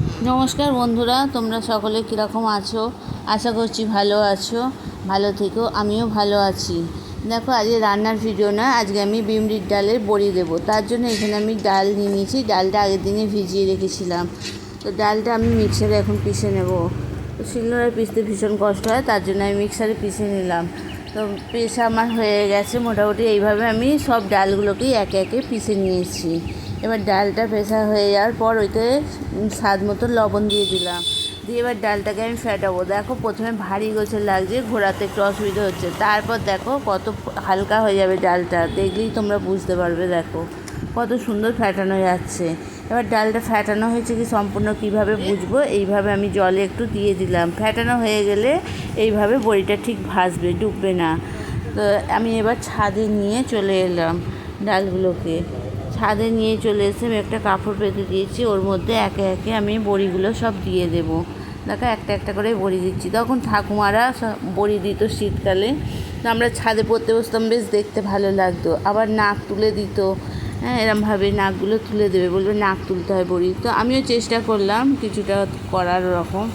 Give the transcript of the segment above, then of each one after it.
নমস্কার বন্ধুরা, তোমরা সকলে কীরকম আছো? আশা করছি ভালো আছো, ভালো থেকো, আমিও ভালো আছি। দেখো, আজকে রান্নার ভিডিও না, আজকে আমি বিমরির ডালের বড়ি দেবো। তার জন্য এখানে আমি ডাল নিয়ে নিয়েছি, ডালটা আগের দিনে ভিজিয়ে রেখেছিলাম। তো ডালটা আমি মিক্সারে এখন পিষে নেব। তো শিলনোড়ায় পিষতে ভীষণ কষ্ট হয়, তার জন্য আমি মিক্সারে পিষে নিলাম। তো পিসা আমার হয়ে গেছে, মোটামুটি এইভাবে আমি সব ডালগুলোকেই একে একে পিষে নিয়েছি। এবার ডালটা পেশা হয়ে যাওয়ার পর ওইতে স্বাদ মতো লবণ দিয়ে দিলাম। দিয়ে এবার ডালটাকে আমি ফেটাবো। দেখো প্রথমে ভারী গোছের লাগছে, ঘোরাতে একটু অসুবিধা হচ্ছে। তারপর দেখো কত হালকা হয়ে যাবে ডালটা। দেখলেই তোমরা বুঝতে পারবে, দেখো কত সুন্দর ফ্যাটানো যাচ্ছে। এবার ডালটা ফ্যাটানো হয়েছে কি সম্পূর্ণ কীভাবে বুঝব? এইভাবে আমি জলে একটু দিয়ে দিলাম। ফ্যাটানো হয়ে গেলে এইভাবে বড়িটা ঠিক ভাসবে ডুববে না। তো আমি এবার ছাদে নিয়ে চলে এলাম ডালগুলোকে। ছাদে নিয়ে চলে এসে আমি একটা কাপড় পেতে দিয়েছি, ওর মধ্যে একে একে আমি বড়িগুলো সব দিয়ে দেবো। দেখো, একটা একটা করে বড়ি দিচ্ছি। তখন ঠাকুমারা সব বড়ি দিত শীতকালে। তো আমরা ছাদে পড়তে বসতাম, বেশ দেখতে ভালো লাগতো। আবার নাক তুলে দিত। হ্যাঁ এরমভাবে নাকগুলো তুলে দেবে বলবে, নাক তুলতে হয় বড়ি। তো আমিও চেষ্টা করলাম, কিছুটা করার ওরকম।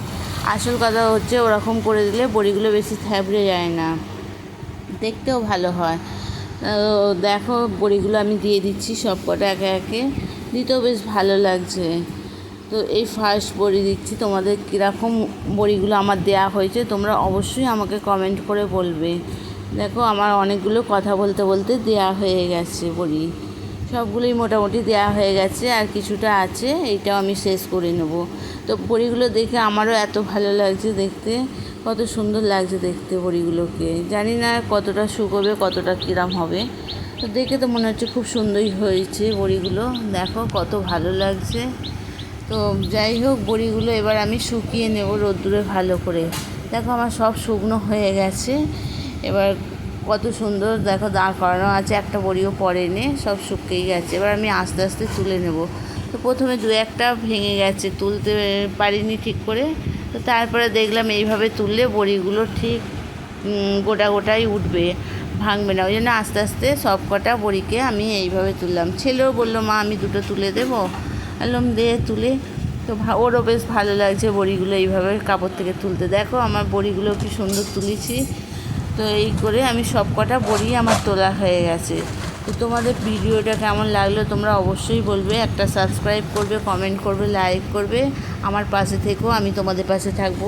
আসল কথা হচ্ছে, ওরকম করে দিলে বড়িগুলো বেশি থ্যাবড়ে যায় না। দেখতেও ভালো হয়। দেখো, বড়িগুলো আমি দিয়ে দিচ্ছি সব কটা একে একে। দিতেও বেশ ভালো লাগছে। তো এই ফার্স্ট বড়ি দিচ্ছি। তোমাদের কীরকম বড়িগুলো আমার দেয়া হয়েছে, তোমরা অবশ্যই আমাকে কমেন্ট করে বলবে। দেখো, আমার অনেকগুলো কথা বলতে বলতে দেয়া হয়ে গেছে বড়ি। সবগুলোই মোটামুটি দেয়া হয়ে গেছে, আর কিছুটা আছে, এইটাও আমি শেষ করে নেব। তো বড়িগুলো দেখে আমারও এত ভালো লাগছে দেখতে। কত সুন্দর লাগছে দেখতে বড়িগুলোকে। জানি না কতটা শুকোবে কতটা কিরাম হবে। তো দেখে তো মনে হচ্ছে খুব সুন্দরই হয়েছে বড়িগুলো। দেখো কত ভালো লাগছে। তো যাই হোক, বড়িগুলো এবার আমি শুকিয়ে নেব রোদ্দুরে ভালো করে। দেখো আমার সব শুকনো হয়ে গেছে। এবার কত সুন্দর দেখো দাঁড় করানো আছে, একটা বড়িও পড়েনি, সব শুকিয়ে গেছে। এবার আমি আস্তে আস্তে তুলে নেব। তো প্রথমে দু একটা ভেঙে গেছে, তুলতে পারিনি ঠিক করে। তো তারপরে দেখলাম এইভাবে তুললে বড়িগুলো ঠিক গোটা গোটাই উঠবে, ভাঙবে না। ওই জন্য আস্তে আস্তে সব কটা বড়িকে আমি এইভাবে তুললাম। ছেলেও বলল, মা, আমি দুটো তুলে দেবো? বললাম, দে, তুলে। তো ওরও বেশ ভালো লাগছে বড়িগুলো এইভাবে কাপড় থেকে তুলতে। দেখো আমার বড়িগুলো কি সুন্দর তুলেছি। তো এই করে আমি সব কটা বড়ি আমার তোলা হয়ে গেছে। তো তোমাদের ভিডিওটা কেমন লাগল তোমরা অবশ্যই বলবে, একটা সাবস্ক্রাইব করবে কমেন্ট করবে লাইক করবে। আমার পাশে থেকেও আমি তোমাদের পাশে থাকব।